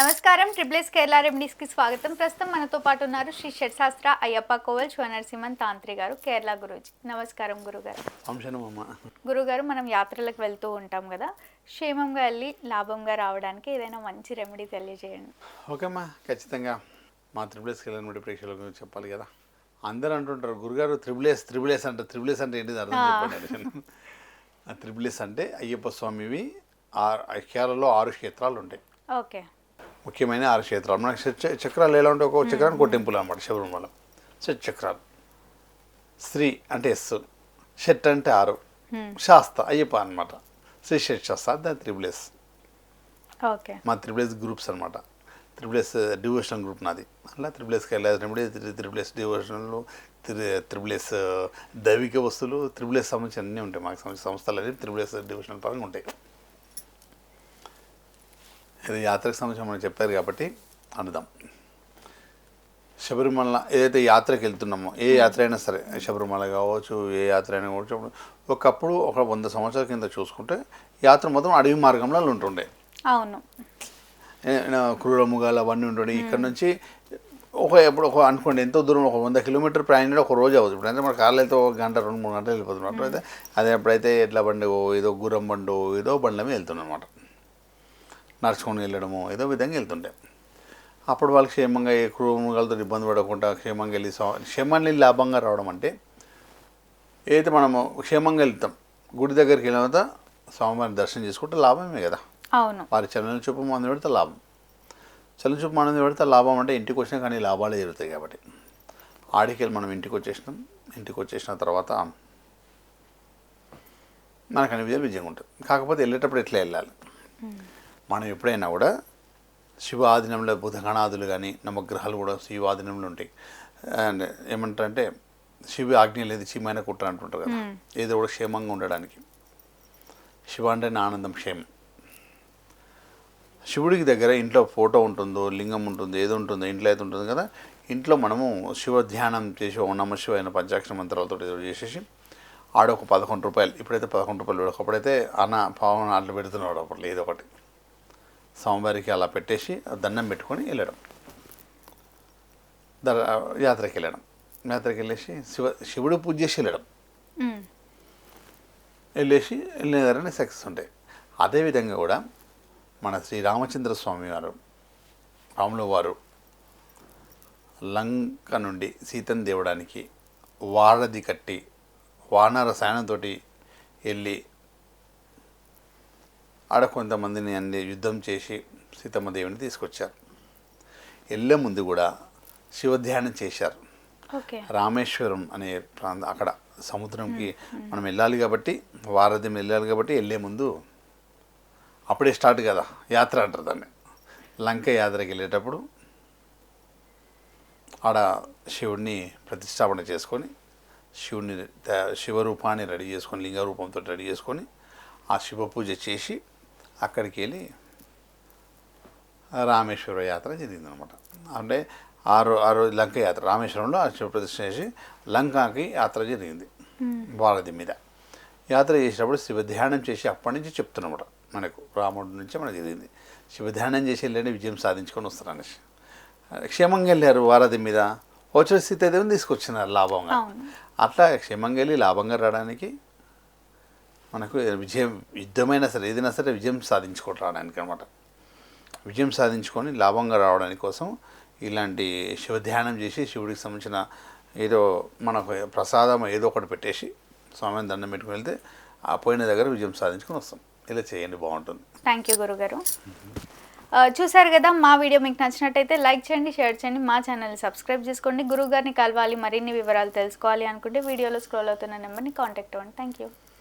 నమస్కారం. ట్రిప్లెస్ కేరళ రెమెడీస్కి స్వాగతం. ప్రస్తుతం మనతో పాటు ఉన్నారు శ్రీ షట్శాస్త్ర అయ్యప్ప కోవల్ శివనరసింహన్ తాంత్రి గారు కేరళ గురూజీ. నమస్కారం గురుగారు. గురుగారు మనం యాత్రలకు వెళ్తూ ఉంటాం కదా. క్షేమంగా వెళ్ళి లాభంగా రావడానికి ఏదైనా మంచి రెమెడీ తెలియజేయండి. ఓకేమ్మా. ఖచ్చితంగా మా త్రిబులేస్కి వెళ్ళిన ప్రేక్షకులకు చెప్పాలి కదా. అందరూ అంటుంటారు గురుగారు త్రిబులేస్ త్రిబులేస్ అంటే త్రిబులేస్ అంటే ఏంటిది అర్థం చెప్పండి త్రిబులేస్ అంటే అయ్యప్ప స్వామివి ఆరు కేరళలో ఆరు క్షేత్రాలు ఉంటాయి ఓకే. ముఖ్యమైన ఆరు క్షేత్రాలు. మనకి చక్రాలు ఎలా ఉంటాయి? ఒక్కొక్క చక్రానికి ఒక టెంపుల్ అనమాట శబరిమల. షట్ చక్రాలు. శ్రీ అంటే ఎస్ షట్ అంటే ఆరు. శాస్త అయ్యప్ప అనమాట శ్రీ షట్ శాస్త దాని త్రిబులేస్ ఓకే. మా త్రిబుల్ గ్రూప్స్ అనమాట త్రిబుల్ ఎస్ డివోషనల్ గ్రూప్ నాది. అలా త్రిబుల్ ఎస్కి వెళ్ళినప్పుడు triple S devotional triple S దైవిక వస్తువులు త్రిబుల్ ఎస్ సంబంధించి అన్నీ ఉంటాయి మాకు సంబంధించిన సంస్థలు అనేవి త్రిబుల్ ఎస్ డివోషనల్ పరంగా ఉంటాయి. ఇది యాత్రకు సంబంధించి మనం చెప్పారు కాబట్టి అనుదాం. శబరిమల ఏదైతే యాత్రకి వెళ్తున్నామో ఏ యాత్ర అయినా సరే శబరిమల కావచ్చు ఏ యాత్ర అయినా కావచ్చు ఒకప్పుడు ఒక వంద సంవత్సరాల కింద చూసుకుంటే యాత్ర మొత్తం అడవి మార్గంలో ఉంటుండే. అవును. క్రూర ముగాలు అవన్నీ ఉంటుండే. ఇక్కడ నుంచి ఒక ఎప్పుడు ఒక అనుకోండి ఎంతో దూరం ఒక వంద కిలోమీటర్ ప్రయాణం ఒక రోజు అవుతుంది ఇప్పుడు అంటే మన కార్లు అయితే ఒక గంట రెండు మూడు గంటలు వెళ్ళిపోతున్నాం. అప్పుడైతే అదే ఎప్పుడైతే ఎడ్ల బండి ఏదో గుర్రం బండు ఏదో బండ్ల మీద వెళ్తున్నాం అనమాట నడుచుకొని వెళ్ళడము ఏదో విధంగా వెళ్తుండే. అప్పుడు వాళ్ళు క్షేమంగా ఏ మృగాలతో ఇబ్బంది పడకుండా క్షేమంగా వెళ్ళి వెళ్ళి లాభంగా రావడం అంటే ఏదైతే మనము క్షేమంగా వెళ్తాం గుడి దగ్గరికి వెళ్ళిన తర్వాత స్వామివారిని దర్శనం చేసుకుంటే లాభమే కదా. అవును. వారి చలన చూపు మంది పెడితే లాభం. చలన చూపు మంది పెడితే లాభం అంటే ఇంటికి వచ్చినా కానీ లాభాలే జరుగుతాయి కాబట్టి. ఆడికెళ్ళి మనం ఇంటికి వచ్చేసినాం. ఇంటికి వచ్చేసిన తర్వాత మనకు విధాలు విజయం ఉంటుంది కాకపోతే వెళ్ళేటప్పుడు ఎట్లా వెళ్ళాలి? మనం ఎప్పుడైనా కూడా శివ ఆధీనంలో బుధగణాదులు కానీ నవగ్రహాలు కూడా శివ ఆధీనంలో ఉంటాయి. అండ్ ఏమంటారంటే శివ ఆజ్ఞ లేదు చీమైన కుట్ర అంటుంటారు కదా. ఏదో కూడా క్షేమంగా ఉండడానికి. శివ అంటే నా ఆనందం క్షేమం. శివుడికి దగ్గర ఇంట్లో ఫోటో ఉంటుందో లింగం ఉంటుందో ఏదో ఉంటుందో ఇంట్లో అయితే ఉంటుంది కదా ఇంట్లో మనము శివ ధ్యానం చేసి ఓ నమ శివ అయిన పంచాక్షర మంత్రాలతో ఏదో చేసేసి ఆడ ఒక పదకొండు రూపాయలు ఇప్పుడైతే పదకొండు రూపాయలు ఒకప్పుడైతే అన్న పావన అట్లా పెడుతున్నాడు అప్పుడు ఏదో ఒకటి. స్వామివారికి అలా పెట్టేసి దండం పెట్టుకొని వెళ్ళడం. యాత్రకి వెళ్ళడం. యాత్రకి వెళ్ళేసి శివ శివుడు పూజ చేసి వెళ్ళడం. వెళ్ళేసి వెళ్ళిన సక్సెస్ ఉంటాయి. అదేవిధంగా కూడా మన శ్రీ రామచంద్ర స్వామి వారు రాముల వారు లంక నుండి సీతను దేవడానికి వారధి కట్టి వానర సాయంతో వెళ్ళి ఆడ కొంతమందిని అన్ని యుద్ధం చేసి సీతమ్మ దేవుని తీసుకొచ్చారు. వెళ్ళే ముందు కూడా శివధ్యానం చేశారు. రామేశ్వరం అనే ప్రాంతం అక్కడ సముద్రంకి మనం వెళ్ళాలి కాబట్టి వారధి వెళ్ళాలి కాబట్టి వెళ్ళే ముందు అప్పుడే స్టార్ట్ కదా యాత్ర అంటారు దాన్ని. లంక యాత్రకి వెళ్ళేటప్పుడు ఆడ శివుడిని ప్రతిష్టాపన చేసుకొని శివుడిని శివరూపాన్ని రెడీ చేసుకొని లింగ రూపంతో రెడీ చేసుకొని ఆ శివ పూజ చేసి అక్కడికి వెళ్ళి రామేశ్వర యాత్ర జరిగిందనమాట. అంటే ఆ రో ఆ రోజు లంక యాత్ర రామేశ్వరంలో ప్రతిష్ఠ చేసి లంకకి యాత్ర జరిగింది భారతి మీద. యాత్ర చేసినప్పుడు శివ ధ్యానం చేసి అప్పటి నుంచి చెప్తున్నమాట మనకు రాముడి నుంచి మనకు జరిగింది. శివ ధ్యానం చేసి వెళ్ళండి విజయం సాధించుకొని వస్తారు అనేసి క్షేమంగా వెళ్ళారు వారధి మీద. వచ్చిన స్థితి అయితే తీసుకొచ్చినారు లాభంగా. అట్లా క్షేమంగా వెళ్ళి లాభంగా రావడానికి మనకు విజయం యుద్ధమైనా సరే ఏదైనా సరే విజయం సాధించుకోవడం రావడానికి అనమాట విజయం సాధించుకొని లాభంగా రావడానికి కోసం ఇలాంటి శివ ధ్యానం చేసి శివుడికి సంబంధించిన ఏదో మనకు ప్రసాదం ఏదో ఒకటి పెట్టేసి స్వామిని దండం పెట్టుకుని వెళ్తే ఆ పోయిన దగ్గర విజయం సాధించుకొని వస్తాం. ఇలా చేయండి బాగుంటుంది. థ్యాంక్ యూ గురుగారు. చూసారు చూశారు కదా మా వీడియో మీకు నచ్చినట్టయితే లైక్ చేయండి షేర్ చేయండి మా ఛానల్ని సబ్స్క్రైబ్ చేసుకోండి. గురువు గారిని కలవాలి మరిన్ని వివరాలు తెలుసుకోవాలి అనుకుంటే వీడియోలో స్క్రోల్ అవుతున్న నెంబర్ని కాంటాక్ట్ అవ్వండి. Thank you